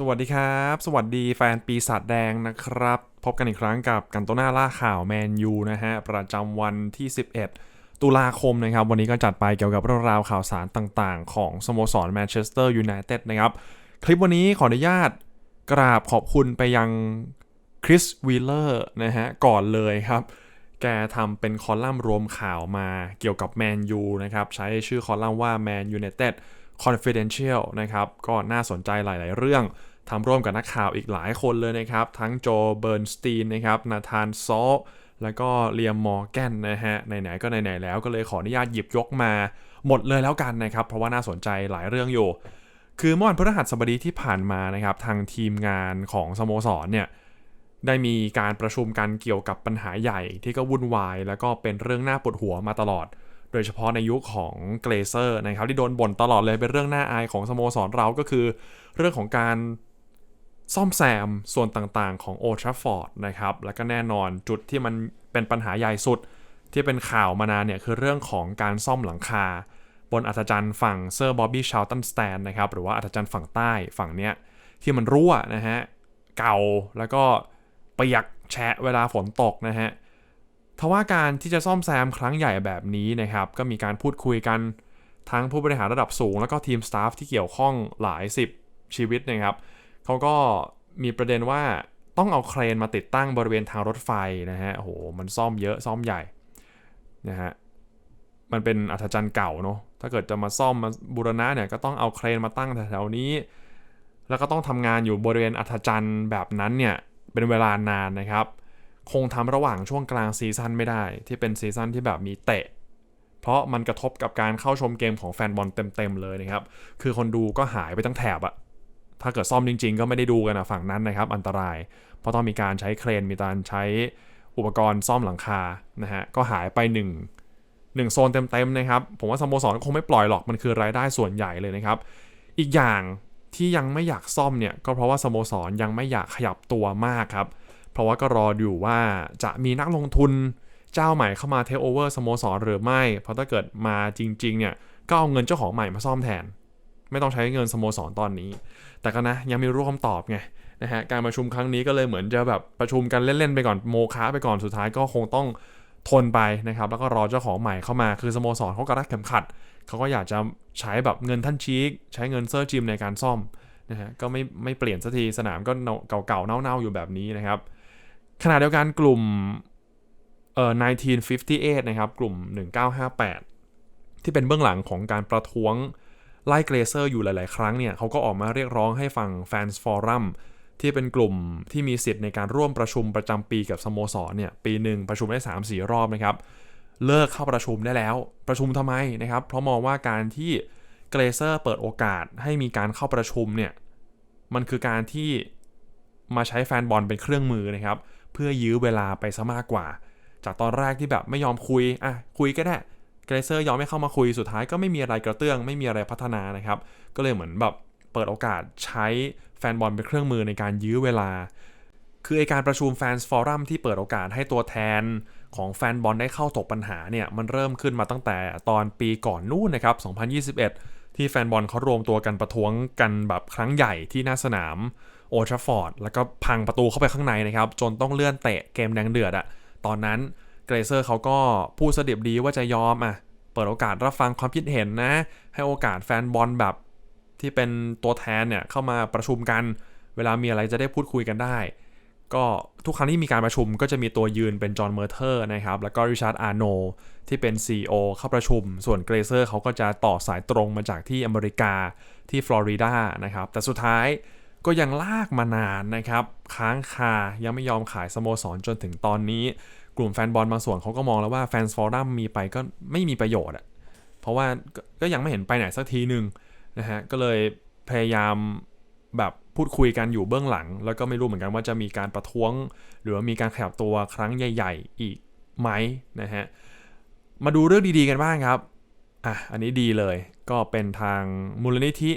สวัสดีครับ สวัสดีแฟนปีศาจแดงนะครับ พบกันอีกครั้งกับกันโตนาล่าข่าวแมนยูนะฮะ ประจำวันที่ 11 ตุลาคมนะครับ วันนี้ก็จัดไปเกี่ยวกับเรื่องราวข่าวสารต่างๆ ของสโมสรแมนเชสเตอร์ยูไนเต็ดนะครับ คลิปวันนี้ขออนุญาตกราบขอบคุณไปยังคริสวีเลอร์นะฮะ ก่อนเลยครับ แกทำเป็นคอลัมน์รวมข่าวมาเกี่ยวกับแมนยูนะครับ ใช้ชื่อคอลัมน์ว่า Man United Confidential นะครับก็น่าสนใจหลาย ๆ เรื่องทำร่วมกับนักข่าวอีกหลายคนเลยนะครับ ทั้งโจเบิร์นสตีนนะครับนาธานซอแล้วก็เลียมมอร์แกนนะฮะไหนๆก็ไหนๆแล้วก็เลยขออนุญาตหยิบยกมาหมดเลยแล้วกันนะครับ เพราะว่าน่าสนใจหลายเรื่องอยู่ คือเมื่อวันพฤหัสบดีที่ผ่านมานะครับ ทางทีมงานของสโมสรเนี่ยได้มีการประชุมกันเกี่ยวกับปัญหาใหญ่ที่ก็วุ่นวาย แล้วก็เป็นเรื่องน่าปวดหัวมาตลอด โดยเฉพาะในยุคของเกรเซอร์นะครับที่โดนบ่นตลอดเลยเป็นเรื่องน่าอายของสโมสรเราก็คือ เรื่องของการซ่อมแซมส่วนต่างๆของโอทราฟอร์ดนะครับแล้วก็แน่นอนจุดที่มันเป็นปัญหาใหญ่สุดที่เป็นข่าวมานานเนี่ยคือเรื่องของการซ่อมหลังคา บนอัศจรรย์ฝั่งเซอร์บ๊อบบี้ชาลตันสแตนนะครับหรือว่าอัศจรรย์ฝั่งใต้ฝั่งเนี้ยที่มันรั่วนะฮะเก่าแล้วก็เปียกแฉะเวลาฝนตกนะฮะ ทว่าการที่จะซ่อมแซมครั้งใหญ่แบบนี้นะครับ ก็มีการพูดคุยกันทั้งผู้บริหารระดับสูง แล้วก็ทีมสตาฟที่เกี่ยวข้องหลายสิบชีวิตนะครับเขาก็มีประเด็นว่าต้องเอาเครนมาติดตั้งบริเวณทางรถไฟนะฮะโอ้โหมันซ่อมเยอะซ่อมใหญ่นะฮะมันเป็นอัศจรรย์เก่าเนาะถ้าเกิดจะมาซ่อมมาบูรณะเนี่ยก็ต้องเอาเครนมาตั้งแถวๆนี้ แล้วก็ต้องทำงานอยู่บริเวณอัศจรรย์แบบนั้นเนี่ยเป็นเวลานานนะครับ คงทำระหว่างช่วงกลางซีซั่นไม่ได้ ที่เป็นซีซั่นที่แบบมีเตะ เพราะมันกระทบกับการเข้าชมเกมของแฟนบอลเต็มๆเลยนะครับ คือคนดูก็หายไปตั้งแถบอะถ้าเกิดซ่อมจริง ๆ ก็ไม่ได้ดูกันนะฝั่งนั้นนะครับ อันตราย เพราะต้องมีการใช้เครนมีการใช้อุปกรณ์ซ่อมหลังคานะฮะก็หายไป1 1โซนเต็มๆนะครับ ผมว่าสโมสรคงไม่ปล่อยหรอกมันคือรายได้ส่วนใหญ่เลยนะครับ อีกอย่างที่ยังไม่อยากซ่อมเนี่ยก็เพราะว่าสโมสรยังไม่อยากขยับตัวมากครับ ราะว่าก็รออยู่ว่าจะมีนักลงทุนเจ้าใหม่เข้ามาเทคโอเวอร์สโมสรหรือไม่ เพราะถ้าเกิดมาจริงๆเนี่ยก็เอาเงินเจ้าของใหม่มาซ่อมแทน ไม่ต้องใช้เงินสโมสรตอนนี้ แต่ก็นะยังไม่รู้คำตอบไงนะฮะการประชุมครั้งนี้ก็เลยเหมือนจะแบบประชุมกันเล่นๆไปก่อนโมค้าไปก่อนสุดท้ายก็คงต้องทนไปนะครับแล้วก็รอเจ้าของใหม่เข้ามาคือสโมสรเขากระรักเข็มขัดเขาก็อยากจะใช้แบบเงินท่านชีกใช้เงินเซอร์จิมในการซ่อมนะฮะก็ไม่ไม่เปลี่ยนสักทีสนามก็เก่าๆเน่าๆอยู่แบบนี้นะครับ ขณะเดียวกันกลุ่มเอ่อ1958 นะครับ กลุ่ม 1958 ที่เป็นเบื้องหลังของการประท้วงไล่เกรเซอร์อยู่หลาย ๆ ครั้งเนี่ยเขาก็ออกมาเรียกร้องให้ฝั่งแฟนส์ฟอรัมที่เป็นกลุ่มที่มีสิทธิ์ในการร่วมประชุมประจำปีกับสโมสรเนี่ยปีหนึ่งประชุมได้ 3 4 รอบนะครับ เลิกเข้าประชุมได้แล้ว ประชุมทำไมนะครับ เพราะมองว่าการที่เกรเซอร์เปิดโอกาสให้มีการเข้าประชุมเนี่ยมันคือการที่มาใช้แฟนบอลเป็นเครื่องมือนะครับ เพื่อยื้อเวลาไปซะมากกว่า จากตอนแรกที่แบบไม่ยอมคุยอะคุยก็ได้เกรเซอร์ยอมไม่เข้ามาคุยสุดท้ายก็ไม่มีอะไรกระเตื้องไม่มีอะไรพัฒนานะครับ ก็เลยเหมือนแบบเปิดโอกาสใช้แฟนบอลเป็นเครื่องมือในการยื้อเวลา คือไอการประชุมแฟนส์ฟอรัมที่เปิดโอกาสให้ตัวแทนของแฟนบอลได้เข้าถกปัญหาเนี่ยมันเริ่มขึ้นมาตั้งแต่ตอนปีก่อนนู่นนะครับ 2021 ที่แฟนบอลเขารวมตัวกันประท้วงกันแบบครั้งใหญ่ที่หน้าสนาม โอทราฟอร์ดแล้วก็พังประตูเข้าไปข้างในนะครับ จนต้องเลื่อนเตะเกมแดงเดือดอะตอนนั้นเกรเซอร์เขาก็พูดเสด็จดีว่าจะยอมอะเปิดโอกาสรับฟังความคิดเห็นนะ ให้โอกาสแฟนบอลแบบที่เป็นตัวแทนเนี่ยเข้ามาประชุมกัน เวลามีอะไรจะได้พูดคุยกันได้ ก็ทุกครั้งที่มีการประชุมก็จะมีตัวยืนเป็นจอห์นเมอร์เทอร์นะครับ แล้วก็ริชาร์ดอาร์โนที่เป็น CEO เข้าประชุม ส่วนเกรเซอร์เขาก็จะต่อสายตรงมาจากที่อเมริกาที่ฟลอริดานะครับ แต่สุดท้าย ก็ยังลากมานานนะครับ ค้างคายังไม่ยอมขายสโมสรจนถึงตอนนี้ กลุ่มแฟนบอลบางส่วนเขาก็มองแล้วว่าแฟนฟอรัมมีไปก็ไม่มีประโยชน์อะเพราะว่าก็ยังไม่เห็นไปไหนสักทีหนึ่งนะฮะก็เลยพยายามแบบพูดคุยกันอยู่เบื้องหลัง แล้วก็ไม่รู้เหมือนกันว่าจะมีการประท้วง หรือว่ามีการขยับตัวครั้งใหญ่ ๆ อีกไหมนะฮะมาดูเรื่องดีๆกันบ้างครับอะอันนี้ดีเลยก็เป็นทางมูลนิธิ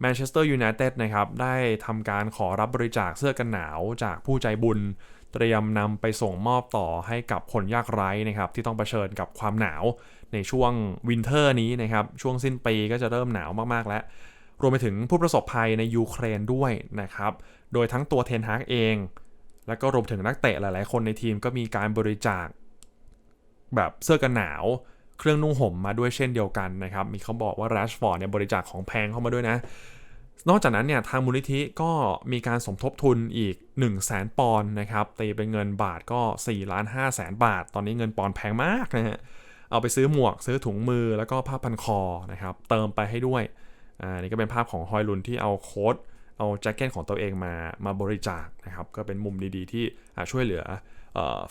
แมนเชสเตอร์ยูไนเต็ดนะครับได้ทำการขอรับบริจาคเสื้อกันหนาวจากผู้ใจบุญ เตรียมนำไปส่งมอบต่อให้กับคนยากไร้นะครับที่ต้องเผชิญกับความหนาวในช่วงวินเทอร์นี้นะครับช่วงสิ้นปีก็จะเริ่มหนาวมากๆแล้ว รวมไปถึงผู้ประสบภัยในยูเครนด้วยนะครับโดยทั้งตัวเทนฮากเอง แล้วก็รวมถึงนักเตะหลายๆ คนในทีมก็มีการบริจาค แบบเสื้อกันหนาว เครื่องนุ่งห่มมาด้วยเช่นเดียวกันนะครับ มีเขาบอกว่าแรชฟอร์ดเนี่ยบริจาคของแพงเข้ามาด้วยนะ นอกจากนั้นเนี่ยทางมูลนิธิก็มีการสมทบทุนอีก 1 0 0 0 0แสนปอนด์นะครับ ตีเป็นเงินบาทก็4ล้าน5แสนบาท ตอนนี้เงินปอนด์แพงมากนะฮะ เอาไปซื้อหมวกซื้อถุงมือแล้วก็ผ้าพันคอนะครับ เติมไปให้ด้วย อ่า นี่ก็เป็นภาพของฮอยลุนที่เอาโค้ดเอาแจ็คเก็ตของตัวเองมา มาบริจาคนะครับ ก็เป็นมุมดีๆ ที่ช่วยเหลือ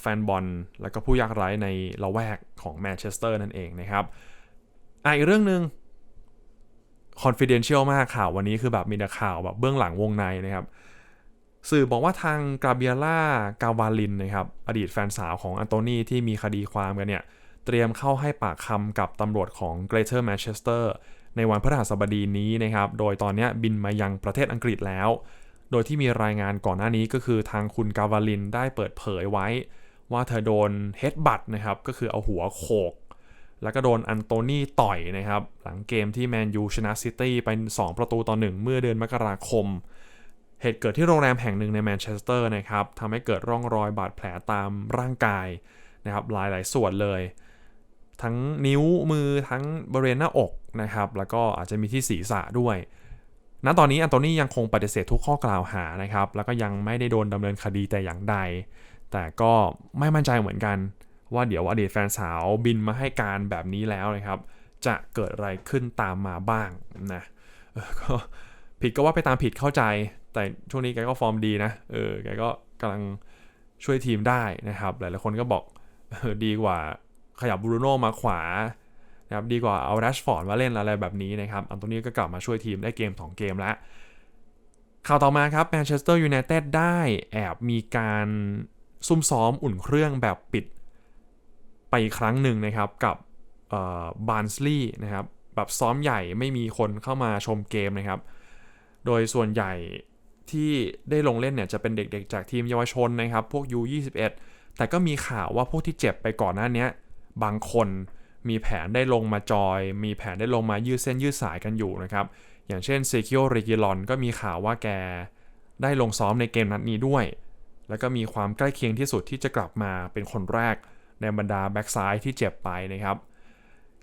แฟนบอลแล้วก็ผู้ยากไร้ในละแวกของแมนเชสเตอร์นั่นเองนะครับอะอีกเรื่องหนึ่ง confidential มากข่าววันนี้คือแบบมีแต่ข่าวแบบเบื้องหลังวงในนะครับ สื่อบอกว่าทางกาเบียล่ากาวาลินนะครับ อดีตแฟนสาวของอันโตนีที่มีคดีความกันเนี่ย เตรียมเข้าให้ปากคำกับตำรวจของ Greater Manchester ในวันพฤหัสบดีนี้นะครับ โดยตอนนี้บินมายังประเทศอังกฤษแล้ว โดยที่มีรายงานก่อนหน้านี้ก็คือทางคุณกาวาลินได้เปิดเผยไว้ ว่าเธอโดนเฮดบัตนะครับ ก็คือเอาหัวโขก แล้วก็โดนอันโตนีต่อยนะครับ หลังเกมที่แมนยูชนะซิตี้ไป 2 ประตูต่อ 1 เมื่อเดือนมกราคม เหตุเกิดที่โรงแรมแห่งหนึ่งในแมนเชสเตอร์นะครับทำให้เกิดร่องรอยบาดแผลตามร่างกายนะครับหลายๆส่วนเลย ทั้งนิ้วมือทั้งบริเวณหน้าอกนะครับ แล้วก็อาจจะมีที่ศีรษะด้วย ณตอนนี้อันโตนียังคงปฏิเสธทุกข้อกล่าวหานะครับ แล้วก็ยังไม่ได้โดนดำเนินคดีแต่อย่างใด แต่ก็ไม่มั่นใจเหมือนกัน ว่าเดี๋ยวอดีตแฟนสาวบินมาให้การแบบนี้แล้วนะครับ จะเกิดอะไรขึ้นตามมาบ้างนะเออก็ผิดก็ว่าไปตามผิดเข้าใจ แต่ช่วงนี้แกก็ฟอร์มดีนะเออแกก็กำลังช่วยทีมได้นะครับ หลายๆคนก็บอกออดีกว่าขยับบรูโน่มาขวา นะครับดีกว่าเอาแรชฟอร์ดมาเล่นอะไรแบบนี้นะครับอันตัวนี้ก็กลับมาช่วยทีมได้เกม 2 เกมแล้วข่าวต่อมาครับแมนเชสเตอร์ยูไนเต็ดได้แอบมีการซุ่มซ้อมอุ่นเครื่องแบบปิดไปครั้งหนึ่งนะครับกับบาร์นสลีย์นะครับแบบซ้อมใหญ่ไม่มีคนเข้ามาชมเกมนะครับ โดยส่วนใหญ่ที่ได้ลงเล่นเนี่ยจะเป็นเด็กๆจากทีมเยาวชนนะครับ พวก U21 แต่ก็มีข่าวว่าพวกที่เจ็บไปก่อนหน้านี้บางคน มีแผนได้ลงมาจอย มีแผนได้ลงมายืดเส้นยืดสายกันอยู่นะครับ อย่างเช่นเซคิโอเรกิลอนก็มีข่าวว่าแกได้ลงซ้อมในเกมนัดนี้ด้วย แล้วก็มีความใกล้เคียงที่สุดที่จะกลับมาเป็นคนแรกในบรรดาแบ็กซ้ายที่เจ็บไปนะครับ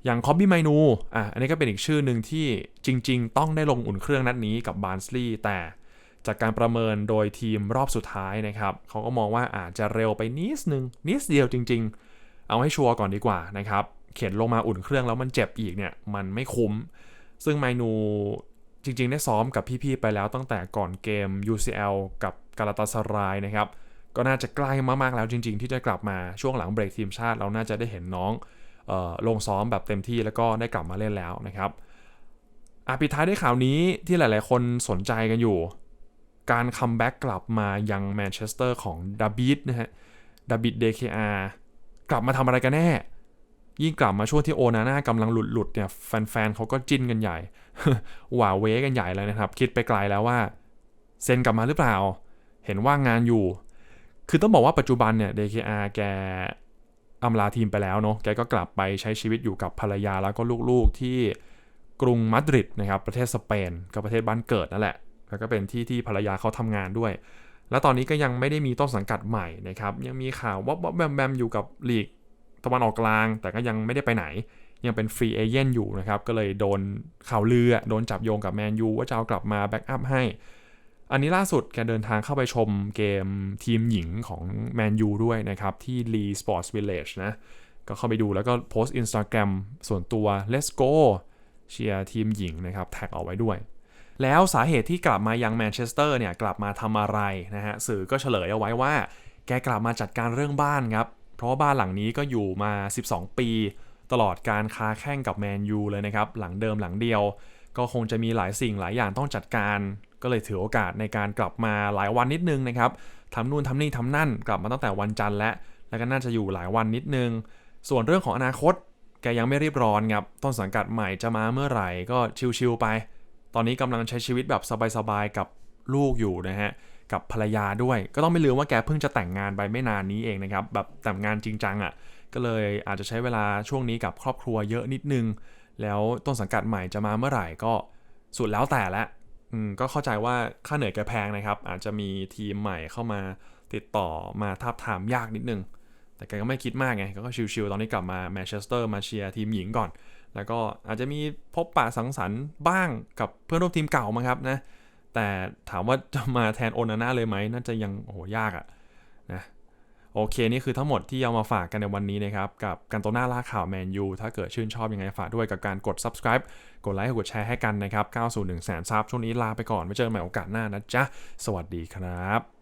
อย่างคอบบี้ไมนูอะอันนี้ก็เป็นอีกชื่อหนึ่งที่จริง ๆ ต้องได้ลงอุ่นเครื่องนัดนี้กับบาร์นสลีย์แต่จากการประเมินโดยทีมรอบสุดท้ายนะครับเขาก็มองว่าอาจจะเร็วไปนิดนึงนิดเดียวจริง ๆ เอาให้ชัวร์ก่อนดีกว่านะครับ เข็นลงมาอุ่นเครื่องแล้วมันเจ็บอีกเนี่ยมันไม่คุ้ม ซึ่งไมนูจริงๆ ได้ซ้อมกับพี่ๆ ไปแล้วตั้งแต่ก่อนเกม UCL กับกาลาตาสรายนะครับ ก็น่าจะใกล้มากๆแล้วจริง ๆ ที่จะกลับมาช่วงหลังเบรกทีมชาติเราน่าจะได้เห็นน้องออลงซ้อมแบบเต็มที่แล้วก็ได้กลับมาเล่นแล้วนะครับอาปิท้ายด้วยข่าวนี้ที่หลายๆ คนสนใจกันอยู่ การคัมแบ็กกลับมายังแมนเชสเตอร์ของดาบิดนะฮะดาบิดเดคอากลับมาทำอะไรกันแน่ ยิ่งกลับมาช่วงที่โอนาน่ากำลังหลุดๆเนี่ยแฟนๆเขาก็จิ้นกันใหญ่หว่าเวกันใหญ่เลยนะครับ คิดไปไกลแล้วว่า เซนกลับมาหรือเปล่า เห็นว่างงานอยู่ คือต้องบอกว่าปัจจุบันเนี่ย DKR แกอำลาทีมไปแล้วเนาะแกก็กลับไปใช้ชีวิตอยู่กับภรรยาแล้วก็ลูกๆที่กรุงมาดริดนะครับประเทศสเปนก็ประเทศบ้านเกิดนั่นแหละแล้วก็เป็นที่ที่ภรรยาเขาทำงานด้วย แล้วตอนนี้ก็ยังไม่ได้มีต้นสังกัดใหม่นะครับยังมีข่าวว่าแบมแบมอยู่กับลีก ตะวันออกกลาง แต่ก็ยังไม่ได้ไปไหน ยังเป็นฟรีเอเจนต์อยู่นะครับ ก็เลยโดนข่าวลือโดนจับโยงกับแมนยูว่าจะเอากลับมาแบ็กอัพให้ อันนี้ล่าสุดแกเดินทางเข้าไปชมเกมทีมหญิงของแมนยูด้วยนะครับ ที่ Lee Sports Village นะ ก็เข้าไปดูแล้วก็โพสต์ Instagram ส่วนตัว Let's go เชียร์ทีมหญิงนะครับแท็กเอาไว้ด้วยแล้วสาเหตุที่กลับมายังแมนเชสเตอร์เนี่ยกลับมาทำอะไรนะฮะสื่อก็เฉลยเอาไว้ว่า แกกลับมาจัดการเรื่องบ้านครับ เพราะว่าบ้านหลังนี้ก็อยู่มา 12 ปี ตลอดการค้าแข่งกับแมนยูเลยนะครับ หลังเดิมหลังเดียว ก็คงจะมีหลายสิ่งหลายอย่างต้องจัดการ ก็เลยถือโอกาสในการกลับมาหลายวันนิดนึงนะครับทำนู่นทำนี่ทำนั่น กลับมาตั้งแต่วันจันทร์และ แล้วก็น่าจะอยู่หลายวันนิดนึง ส่วนเรื่องของอนาคต แกยังไม่รีบร้อนครับ ต้นสังกัดใหม่จะมาเมื่อไหร่ก็ชิวๆไป ตอนนี้กำลังใช้ชีวิตแบบสบายๆกับลูกอยู่นะฮะ กับภรรยาด้วย ก็ต้องไม่ลืมว่าแกเพิ่งจะแต่งงานไปไม่นานนี้เองนะครับแบบแต่งงานจริงจังอะ่ะก็เลยอาจจะใช้เวลาช่วงนี้กับครอบครัวเยอะนิดนึง แล้วต้นสังกัดใหม่จะมาเมื่อไหร่ก็สุดแล้วแต่ละก็เข้าใจว่าค่าเหนื่อยแกแพงนะครับ อาจจะมีทีมใหม่เข้ามาติดต่อมาทาบทามยากนิดนึง แต่แกก็ไม่คิดมากไง ก็ชิวๆตอนนี้กลับมาแมนเชสเตอร์มาเชียร์ทีมหญิงก่อน แล้วก็อาจจะมีพบปะสังสรรค์บ้างกับเพื่อนร่วมทีมเก่ามั้งครับนะ แต่ถามว่าจะมาแทนโอนาน่าเลยไหมน่าจะยังโอ้โหยากอะนะโอเค นี่คือทั้งหมดที่เอามาฝากกันในวันนี้นะครับ กับการโตหน้าล่าข่าวแมนยูถ้าเกิดชื่นชอบยังไงฝากด้วยกับการกด subscribe กดไลค์กดแชร์ให้กันนะครับ9สู่1แสนซับช่วงนี้ลาไปก่อนไว้เจอกันใหม่โอกาสหน้านะจ๊ะ สวัสดีครับ